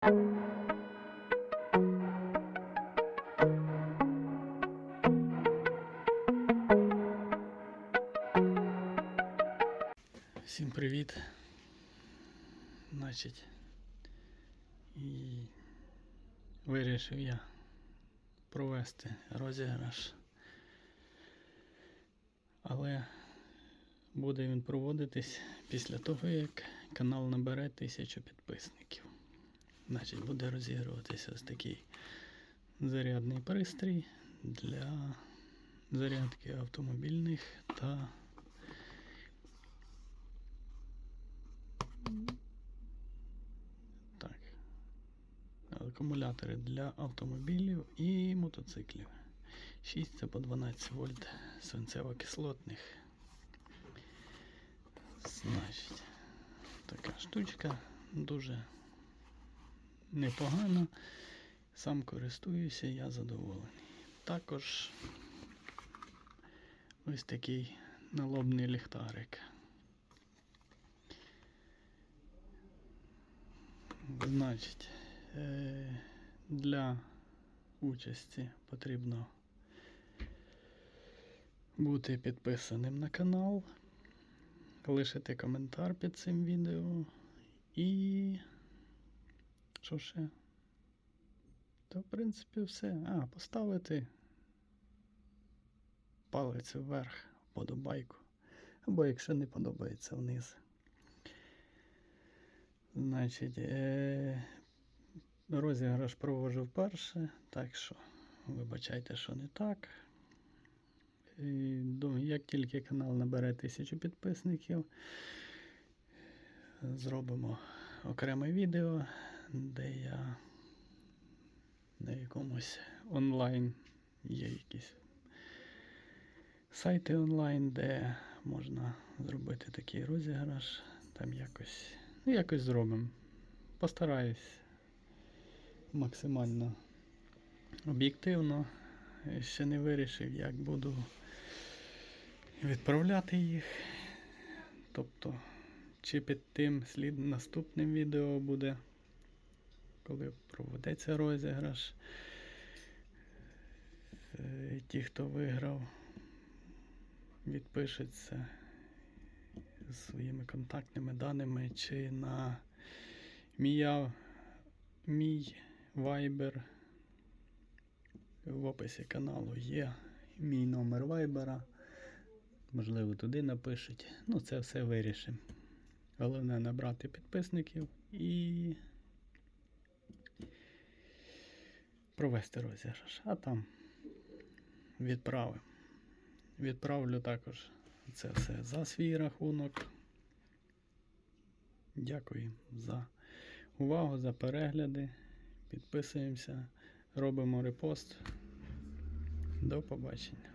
Всім привіт. Значить, і вирішив я провести розіграш. Але буде він проводитись після того, як канал набере тисячу підписників. Значить, буде розігруватися ось такий зарядний пристрій для зарядки автомобільних та Так. Акумулятори для автомобілів і мотоциклів. 6 це по 12 вольт свинцево-кислотних. Значить, така штучка дуже непогана. Сам користуюся, я задоволений. Також ось такий налобний ліхтарик. Значить, е, для участі потрібно бути підписаним на канал, лишити коментар під цим відео і. Що ще? Та, в принципі, все. А, поставити палець вверх, подобайку. Або якщо не подобається вниз. Значить, е- розіграш проводжу вперше, так що вибачайте, що не так. І, як тільки канал набере тисячу підписників, зробимо окреме відео, де якомусь онлайн є якісь сайти онлайн, де можна зробити такий розіграш. Там якось, ну, якось зробимо. Постараюсь максимально об'єктивно. Ще не вирішив, як буду відправляти їх. Тобто, чи під тим слід наступним відео буде, коли проведеться розіграш. Е, Ті, хто виграв, відпишеться своїми контактними даними, чи на ав- мій Viber. В описі каналу є мій номер вайбера. Можливо, туди напишуть. Ну, це все вирішимо. Головне набрати підписників і провести розіграш. А там відправимо. Відправлю також це все за свій рахунок. Дякую за увагу, за перегляди. Підписуємося, робимо репост. До побачення.